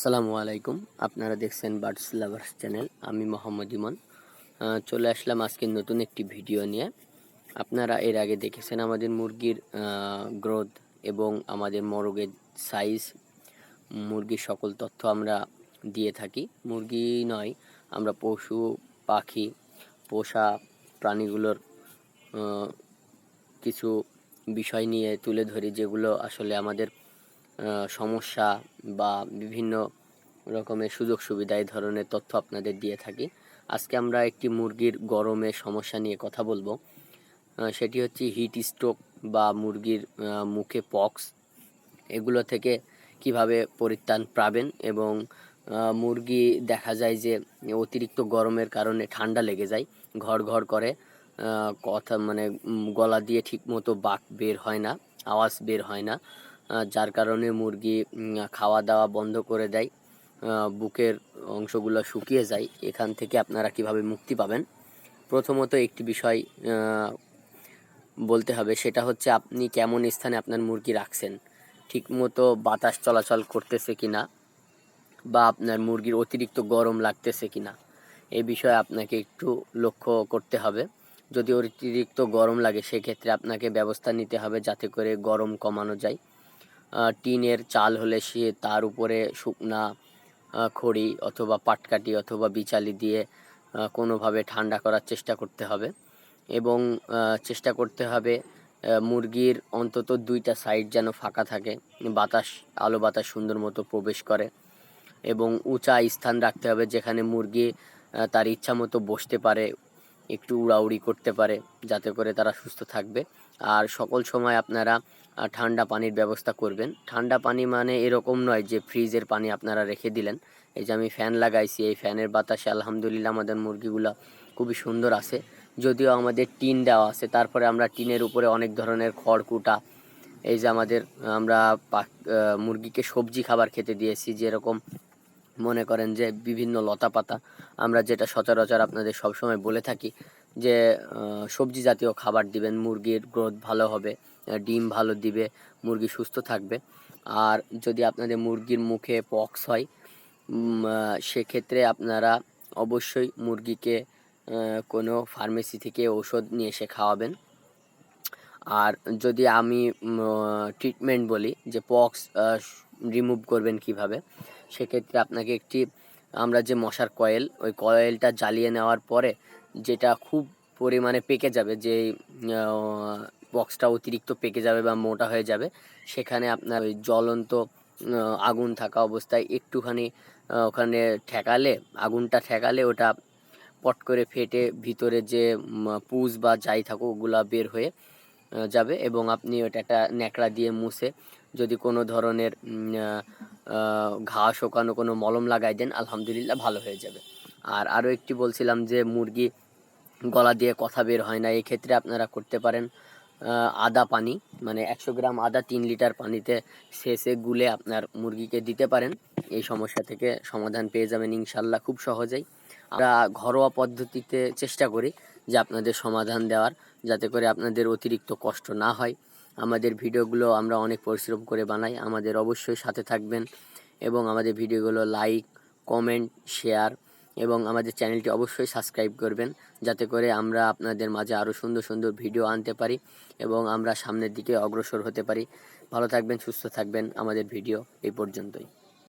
আসসালামু আলাইকুম। আপনারা দেখছেন বার্ডস লাভার্স চ্যানেল। আমি মোহাম্মদ ইমন। চলে আসলাম আজকে নতুন একটি ভিডিও নিয়ে। আপনারা এর আগে দেখেছেন আমাদের মুরগির গ্রোথ এবং আমাদের মোরগের সাইজ মুরগির সকল তথ্য আমরা দিয়ে থাকি। মুরগি নয়, আমরা পশু, পাখি, পোষা প্রাণীগুলোর কিছু বিষয় নিয়ে তুলে ধরি যেগুলো আসলে আমাদের সমস্যা বা বিভিন্ন রকমের সুযোগ সুবিধা এই ধরনের তথ্য আপনাদের দিয়ে থাকি। আজকে আমরা একটি মুরগির গরমে সমস্যা নিয়ে কথা বলব। সেটি হচ্ছে হিট স্ট্রোক বা মুরগির মুখে পক্স। এগুলো থেকে কীভাবে পরিত্রাণ পাবেন এবং মুরগি দেখা যায় যে অতিরিক্ত গরমের কারণে ঠান্ডা লেগে যায়, ঘর ঘর করে কথা মানে গলা দিয়ে ঠিক মতো বাক বের হয় না, আওয়াজ বের হয় না। যার কারণে মুরগি খাওয়া দাওয়া বন্ধ করে দেয় বুকের অংশগুলো শুকিয়ে যায়। এখান থেকে আপনারা কীভাবে মুক্তি পাবেন? প্রথমত একটি বিষয় বলতে হবে, সেটা হচ্ছে আপনি কেমন স্থানে আপনার মুরগি রাখছেন? ঠিকমতো বাতাস চলাচল করতেছে কি না বা আপনার মুরগির অতিরিক্ত গরম লাগতেছে কি না এ বিষয়ে আপনাকে একটু লক্ষ্য করতে হবে। যদি অতিরিক্ত গরম লাগে, সেক্ষেত্রে আপনাকে ব্যবস্থা নিতে হবে যাতে করে গরম কমানো যায়। টিনের চাল হলে সে তার উপরে শুকনা খড়ি অথবা পাটকাঠি অথবা বিচালি দিয়ে কোনোভাবে ঠান্ডা করার চেষ্টা করতে হবে এবং চেষ্টা করতে হবে মুরগির অন্তত দুইটা সাইড যেন ফাঁকা থাকে, বাতাস, আলো বাতাস সুন্দর মতো প্রবেশ করে এবং উঁচা স্থান রাখতে হবে যেখানে মুরগি তার ইচ্ছা মতো বসতে পারে একটু উড়াউড়ি করতে পারে, যাতে করে তারা সুস্থ থাকবে। আর সকল সময় আপনারা ঠান্ডা পানির ব্যবস্থা করবেন। ঠান্ডা পানি মানে এরকম নয় যে ফ্রিজের পানি আপনারা রেখে দিলেন। এই যে আমি ফ্যান লাগাইছি, এই ফ্যানের বাতাসে আলহামদুলিল্লাহ আমাদের মুরগিগুলো খুবই সুন্দর আছে। যদিও আমাদের টিন দেওয়া আছে, তারপরে আমরা টিনের উপরে অনেক ধরনের খড়কুটা, এই যে আমাদের আমরা মুরগিকে সবজি খাবার খেতে দিয়েছি, যেরকম মনে করেন যে বিভিন্ন লতা পাতা আমরা যেটা সচরাচর আপনাদের সবসময় বলে থাকি যে সবজি জাতীয় খাবার দিবেন, মুরগির গ্রোথ ভালো হবে ডিম ভালো দিবে, মুরগি সুস্থ থাকবে। আর যদি আপনাদের মুরগির মুখে পক্স হয় সেক্ষেত্রে আপনারা অবশ্যই মুরগিকে কোনো ফার্মেসি থেকে ঔষধ নিয়ে এসে খাওয়াবেন। আর যদি আমি ট্রিটমেন্ট বলি যে পক্স রিমুভ করবেন কীভাবে? সেক্ষেত্রে আপনাকে একটি, আমরা যে মশার কয়েল, ওই কয়েলটা জ্বালিয়ে নেওয়ার পরে যেটা খুব পরিমাণে পেকে যাবে, যে বক্সটা অতিরিক্ত পেকে যাবে বা মোটা হয়ে যাবে, সেখানে আপনার ওই জ্বলন্ত আগুন থাকা অবস্থায় একটুখানি ওখানে ঠেকালে, আগুনটা ঠেকালে ওটা পট করে ফেটে ভিতরে যে পুজ বা যাই থাকুক ওগুলা বের হয়ে যাবে এবং আপনি ওটা একটা ন্যাকড়া দিয়ে মুছে যদি কোনো ধরনের ঘা শোকানো কোনো মলম লাগাই দেন, আলহামদুলিল্লাহ ভালো হয়ে যাবে। আর আরও একটি বলছিলাম যে মুরগি গলা দিয়ে কথা বের হয় না, এক্ষেত্রে ক্ষেত্রে আপনারা করতে পারেন। আদা পানি মানে একশো গ্রাম আদা তিন লিটার পানিতে শেষে গুলে আপনার মুরগিকে দিতে পারেন। এই সমস্যা থেকে সমাধান পেয়ে যাবেন ইনশাল্লাহ খুব সহজেই। আমরা ঘরোয়া পদ্ধতিতে চেষ্টা করি যে আপনাদের সমাধান দেওয়ার, যাতে করে আপনাদের অতিরিক্ত কষ্ট না হয়। আমাদের ভিডিওগুলো আমরা অনেক পরিশ্রম করে বানাই, আমাদের অবশ্যই সাথে থাকবেন এবং আমাদের ভিডিওগুলো লাইক কমেন্ট শেয়ার এবং আমাদের চ্যানেলটি অবশ্যই সাবস্ক্রাইব করবেন, যাতে করে আমরা আপনাদের মাঝে আরও সুন্দর সুন্দর ভিডিও আনতে পারি এবং আমরা সামনের দিকে অগ্রসর হতে পারি। ভালো থাকবেন, সুস্থ থাকবেন। আমাদের ভিডিও এই পর্যন্তই।